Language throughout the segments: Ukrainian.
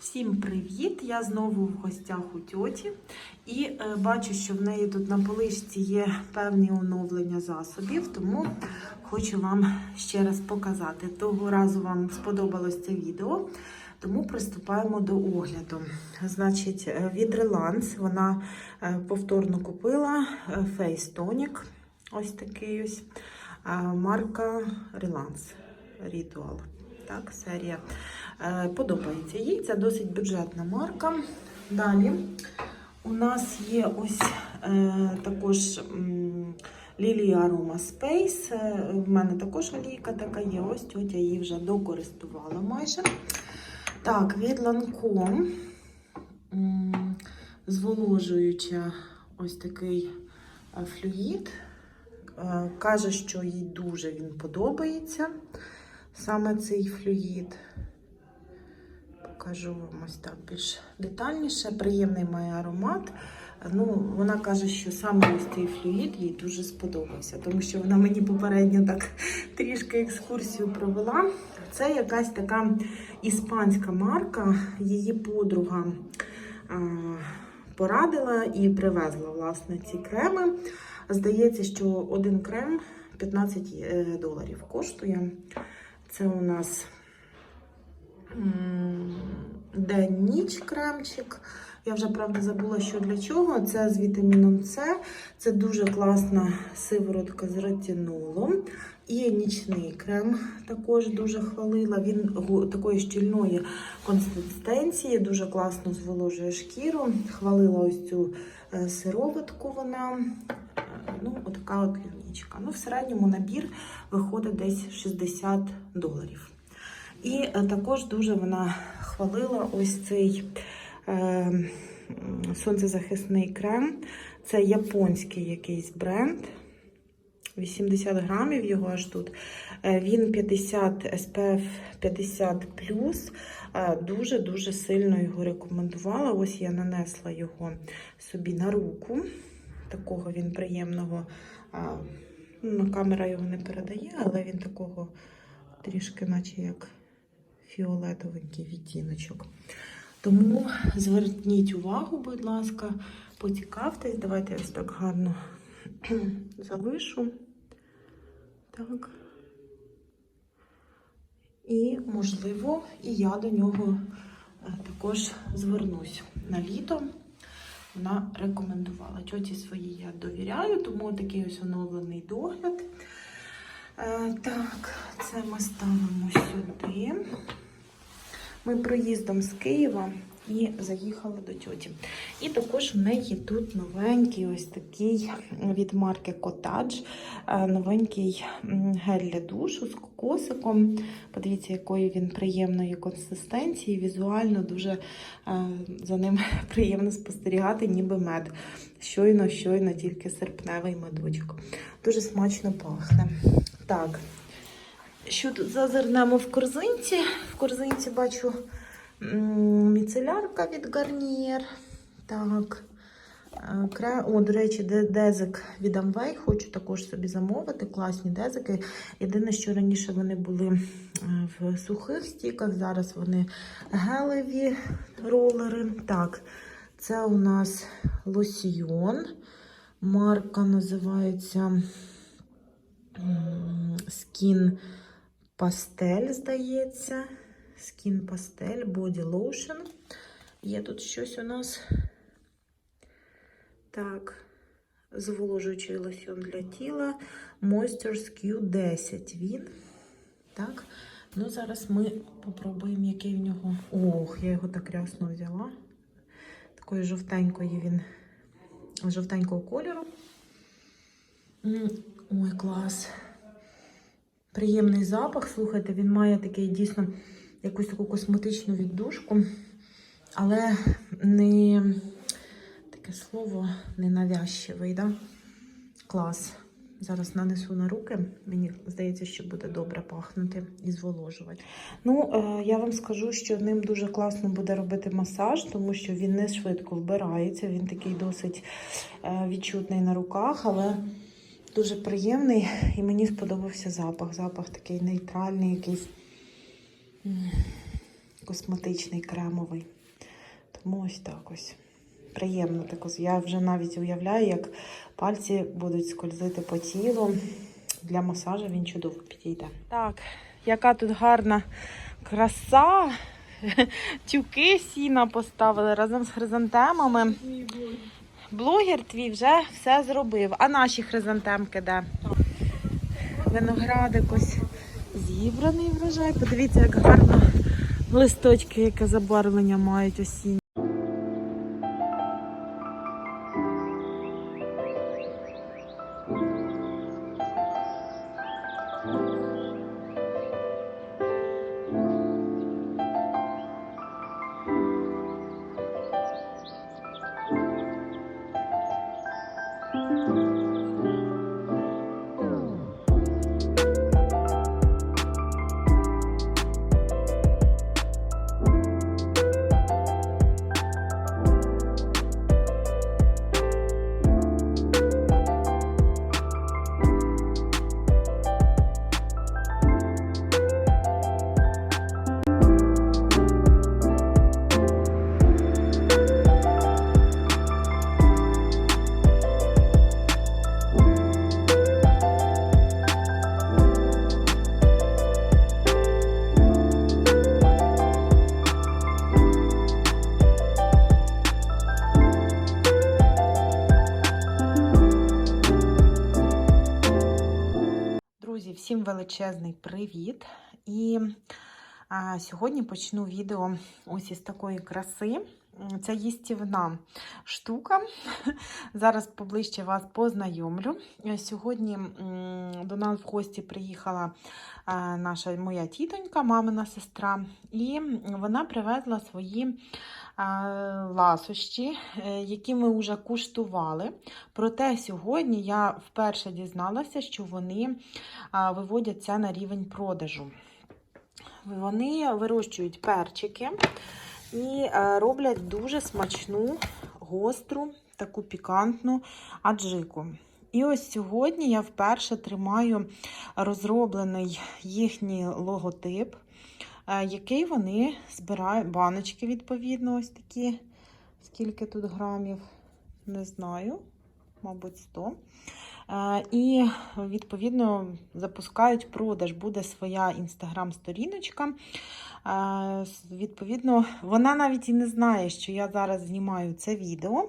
Всім привіт! Я знову в гостях у тьоті і е, бачу, що в неї тут на поличці є певні оновлення засобів, тому хочу вам ще раз показати. Того разу вам сподобалось це відео, тому приступаємо до огляду. Значить, е, від Relance вона е, повторно купила е, Face Tonic, ось такий ось, марка Relance Ritual. Так, серія. Е, Подобається їй. Це досить бюджетна марка. Далі у нас є ось е, також Lily Aroma Space. Е, В мене також олійка така є. Ось тьотя її вже докористувала майже. Так, від Lancome зволожуюча ось такий флюїд. Каже, що їй дуже він подобається. Саме цей флюїд. Покажу вам ось так більш детальніше. Приємний має аромат. Ну, вона каже, що саме ось цей флюїд їй дуже сподобався, тому що вона мені попередньо так трішки екскурсію провела. Це якась така іспанська марка, її подруга а, порадила і привезла власне ці креми. Здається, що один крем 15 е, доларів коштує. Це у нас м, день-ніч кремчик. Я вже правда забула, що для чого. Це з вітаміном С. Це дуже класна сиворотка з ретинолом. І нічний крем також дуже хвалила. Він такої щільної консистенції, дуже класно зволожує шкіру. Хвалила ось цю е, сироватку вона. Е, Ну, отака от лінічка. Ну, в середньому набір виходить десь 60 доларів. І е, також дуже вона хвалила ось цей е, сонцезахисний крем. Це японський якийсь бренд. 80 грамів його аж тут. Е, Він 50 SPF 50 Дуже-дуже сильно його рекомендувала. Ось я нанесла його собі на руку. Такого він приємного. Ну, камера його не передає, але він такого трішки, наче як фіолетовенький відтіночок. Тому зверніть увагу, будь ласка, поцікавтесь. Давайте я ось так гарно залишу. Так. І, можливо, і я до нього е, також звернусь на літо. Вона рекомендувала. Тьоті своїй я довіряю, тому такий ось оновлений догляд. Е, так, це ми ставимо сюди. Ми проїздом з Києва і заїхали до тьоті. І також в неї тут новенький ось такий від марки Cottage, е, новенький гель для душу з кокосиком. Подивіться, якої він приємної консистенції. Візуально дуже е, за ним приємно спостерігати, ніби мед. Щойно, щойно, тільки серпневий медочок. Дуже смачно пахне. Так. Що тут зазирнемо в корзинці? В корзинці бачу міцелярка від Garnier. Так. Е, О, до речі, дезик від Amway. Хочу також собі замовити. Класні дезики. Єдине, що раніше вони були е, в сухих стіках, зараз вони гелеві ролери. Так, це у нас лосьйон. Марка називається Skin Пастель, здається. Skin Pastel Body Lotion. Є тут щось у нас. Так, зволожуючий лосьон для тіла. Moistures Q10 він. Так. Ну, зараз ми попробуємо, який в нього. Ох, я його так рясно взяла. Такої жовтенької він, жовтенького кольору. Ой, клас. Приємний запах. Слухайте, він має такий дійсно якусь таку косметичну віддушку, але не таке слово ненавязчивий, да? Клас. Зараз нанесу на руки. Мені здається, що буде добре пахнути і зволожувати. Ну, е, я вам скажу, що ним дуже класно буде робити масаж, тому що він не швидко вбирається. Він такий досить е, відчутний на руках, але дуже приємний. І мені сподобався запах. Запах такий нейтральний, якийсь косметичний кремовий. Тому ось так ось. Приємно так ось. Я вже навіть уявляю, як пальці будуть скользити по тілу. Для масажу він чудово підійде. Так, яка тут гарна краса. Тюки сіна поставили разом з хризантемами. Блогер твій вже все зробив. А наші хризантемки де? Виноградик ось зібраний врожай. Подивіться, як гарно листочки, яке забарвлення мають осінні. Величезний привіт! І а, сьогодні почну відео ось із такої краси. Це їстівна штука. Зараз поближче вас познайомлю. Сьогодні до нас в гості приїхала наша моя тітонька, мамина сестра, і вона привезла свої ласощі, е, які ми вже куштували. Проте сьогодні я вперше дізналася, що вони виводять це на рівень продажу. Вони вирощують перчики і е, роблять дуже смачну, гостру, таку пікантну аджику. І ось сьогодні я вперше тримаю розроблений їхній логотип, який вони збирають, баночки, відповідно, ось такі, скільки тут грамів, не знаю, мабуть, 100. Е, І, відповідно, запускають продаж. Буде своя інстаграм-сторіночка. Відповідно, вона навіть і не знає, що я зараз знімаю це відео.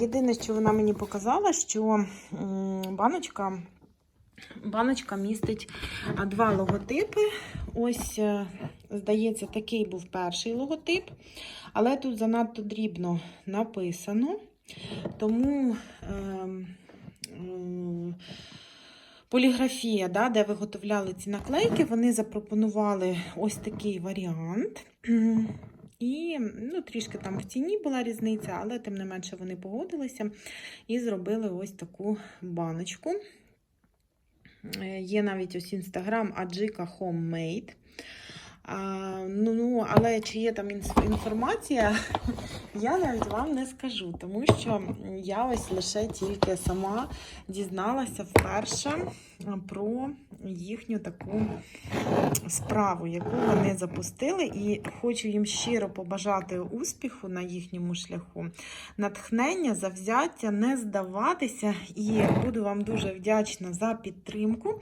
Єдине, що вона мені показала, що баночка. Баночка містить два логотипи. Ось, е, здається, такий був перший логотип, але тут занадто дрібно написано. Тому ем, м, поліграфія, да, де виготовляли ці наклейки, вони запропонували ось такий варіант. І ну, трішки там в ціні була різниця, але тим не менше вони погодилися і зробили ось таку баночку. Е, Є навіть ось інстаграм Аджика Homemade. А, ну, ну, але чи є там інформація, я навіть вам не скажу, тому що я ось лише тільки сама дізналася вперше про їхню таку справу, яку вони запустили, і хочу їм щиро побажати успіху на їхньому шляху, натхнення, завзяття, не здаватися. І буду вам дуже вдячна за підтримку,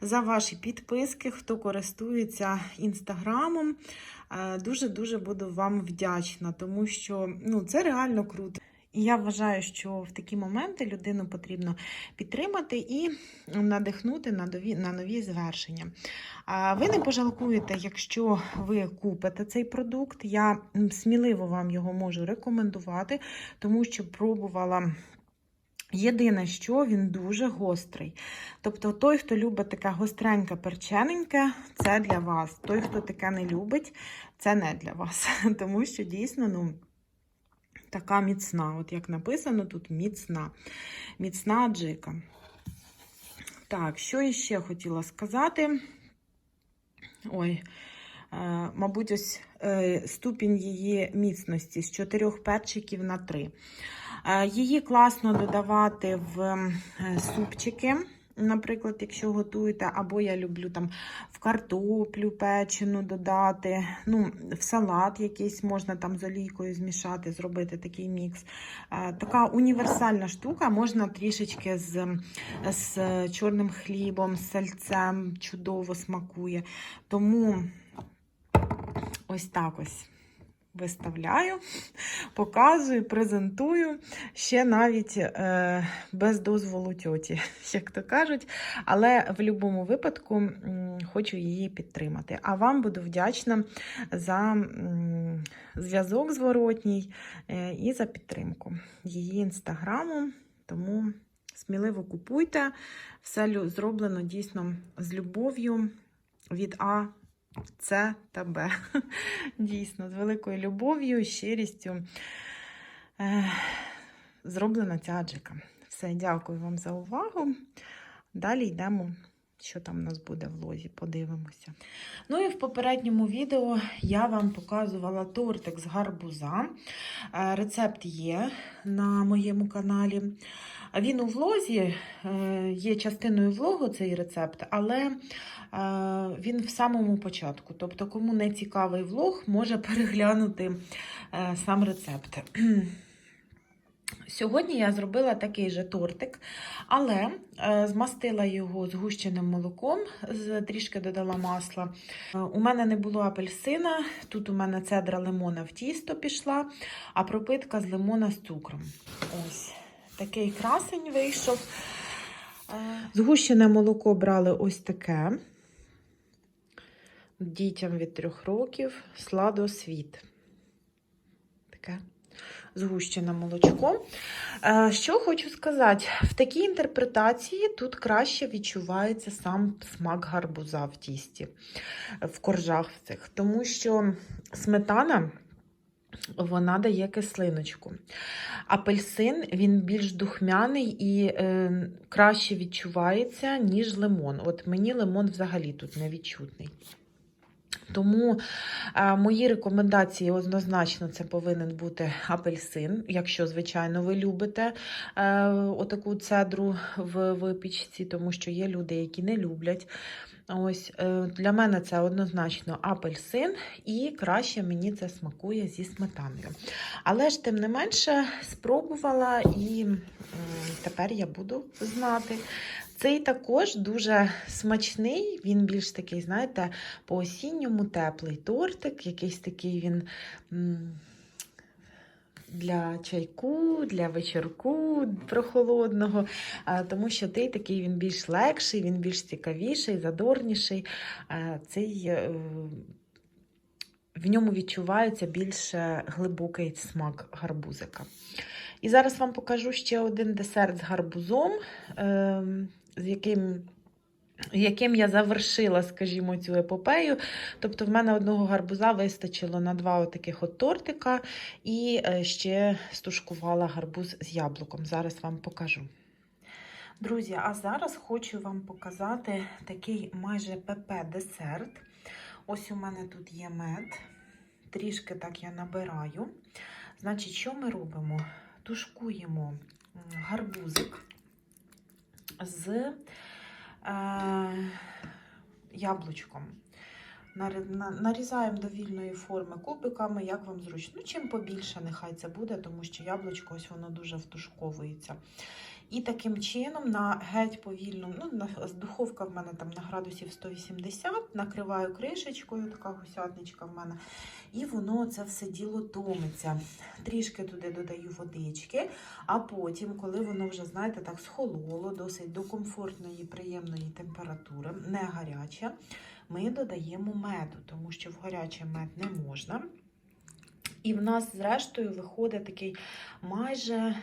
за ваші підписки, хто користується інстаграмом. Е, Дуже-дуже буду вам вдячна, тому що ну, це реально круто. І я вважаю, що в такі моменти людину потрібно підтримати і надихнути на нові, на нові звершення. А Ви не пожалкуєте, якщо ви купите цей продукт. Я сміливо вам його можу рекомендувати, тому що пробувала. Єдине, що він дуже гострий. Тобто, той, хто любить таке гостреньке, перчененьке, це для вас. Той, хто таке не любить, це не для вас. Тому що дійсно, ну. Така міцна, от як написано тут міцна. Міцна аджика. Так, що іще хотіла сказати? Ой, мабуть, ось е, ступінь її міцності з 4 перчиків на 3. Е, її класно додавати в е, супчики. наприклад, якщо готуєте, або я люблю там в картоплю печену додати, ну, в салат якийсь можна там з олійкою змішати, зробити такий мікс. Е, Така універсальна штука, можна трішечки з, з чорним хлібом, з сальцем, чудово смакує. Тому ось так ось виставляю, показую, презентую ще навіть е, без дозволу тьоті, як то кажуть. Але в будь-якому випадку хочу її підтримати. А вам буду вдячна за зв'язок зворотній е, і за підтримку її інстаграму. Тому сміливо купуйте. Все зроблено дійсно з любов'ю від А. Та Б. Дійсно, з великою любов'ю щирістю е, зроблена ця аджика. Все, дякую вам за увагу. Далі йдемо, що там у нас буде в лозі, подивимося. Ну і в попередньому відео я вам показувала тортик з гарбуза. Е, Рецепт є на моєму каналі. Він у влозі, е, є частиною влогу цей рецепт, але е, він в самому початку. Тобто, кому не цікавий влог, може переглянути е, сам рецепт. Сьогодні я зробила такий же тортик, але змастила його згущеним молоком, трішки додала масла. У мене не було апельсина, тут у мене цедра лимона в тісто пішла, а пропитка з лимона з цукром. Ось такий красень вийшов. Е, Згущене молоко брали ось таке. Дітям від трьох років сладосвіт. Таке згущене молочко. Е, Що хочу сказати, в такій інтерпретації тут краще відчувається сам смак гарбуза в тісті, в коржах цих, тому що сметана. Вона дає кислиночку. Апельсин він більш духмяний і е, краще відчувається, ніж лимон. От мені лимон взагалі тут не відчутний. Тому е, мої рекомендації однозначно це повинен бути апельсин, якщо, звичайно, ви любите е, отаку цедру в випічці, тому що є люди, які не люблять. Ось е, Для мене це однозначно апельсин, і краще мені це смакує зі сметаною. Але ж, тим не менше, спробувала і м, тепер я буду знати. Цей також дуже смачний, він більш такий, знаєте, по-осінньому теплий тортик, якийсь такий він. Для чайку, для вечірку прохолодного, тому що той такий він більш легший, він більш цікавіший, задорніший. Цей е, в ньому відчувається більш е, глибокий смак гарбузика. І зараз вам покажу ще один десерт з гарбузом, ем, з яким яким я завершила, скажімо, цю епопею. Тобто, в мене одного гарбуза вистачило на два таких от тортика, і е, ще стушкувала гарбуз з яблуком. Зараз вам покажу. Друзі, а зараз хочу вам показати такий майже ПП-десерт. Ось у мене тут є мед. Трішки так я набираю. Значить, що ми робимо? Тушкуємо гарбузик з е, яблучком. Нарізаємо до вільної форми кубиками, як вам зручно. Ну, чим побільше, нехай це буде, тому що яблучко ось воно дуже втушковується. І таким чином на геть повільну, ну, духовка в мене там на градусів 180, накриваю кришечкою, така гусятничка в мене. І воно це все діло томиться. Трішки туди додаю водички, а потім, коли воно вже, знаєте, так схололо, досить до комфортної, приємної температури, не гаряче, ми додаємо меду, тому що в гарячий мед не можна. І в нас, зрештою, виходить такий майже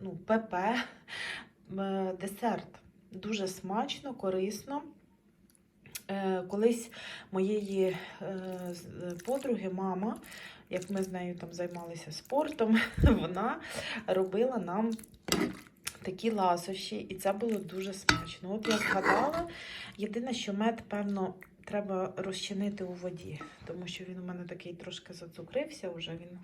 ну, ПП е, десерт. Дуже смачно, корисно. Е, Колись моєї е, подруги, мама, як ми з нею там займалися спортом, вона робила нам такі ласощі, і це було дуже смачно. От я згадала, єдине, що мед, певно, треба розчинити у воді, тому що він у мене такий трошки зацукрився вже. Він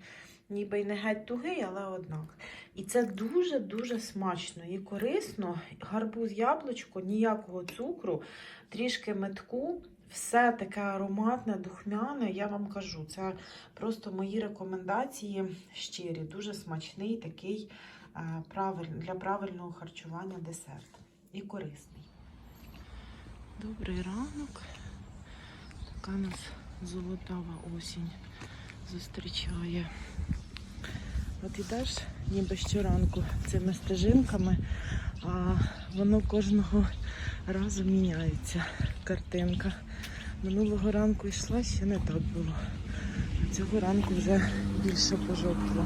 ніби й не геть тугий, але однак. І це дуже-дуже смачно і корисно. Гарбуз, яблучко, ніякого цукру, трішки метку. Все таке ароматне, духмяне, я вам кажу, це просто мої рекомендації щирі, дуже смачний такий е, для правильного харчування десерт. І корисний. Добрий ранок. Така нас золотава осінь зустрічає. От ідеш ніби щоранку цими стежинками, а воно кожного разу міняється картинка. Минулого ранку йшла, ще не так було. Цього ранку вже більше пожовкло.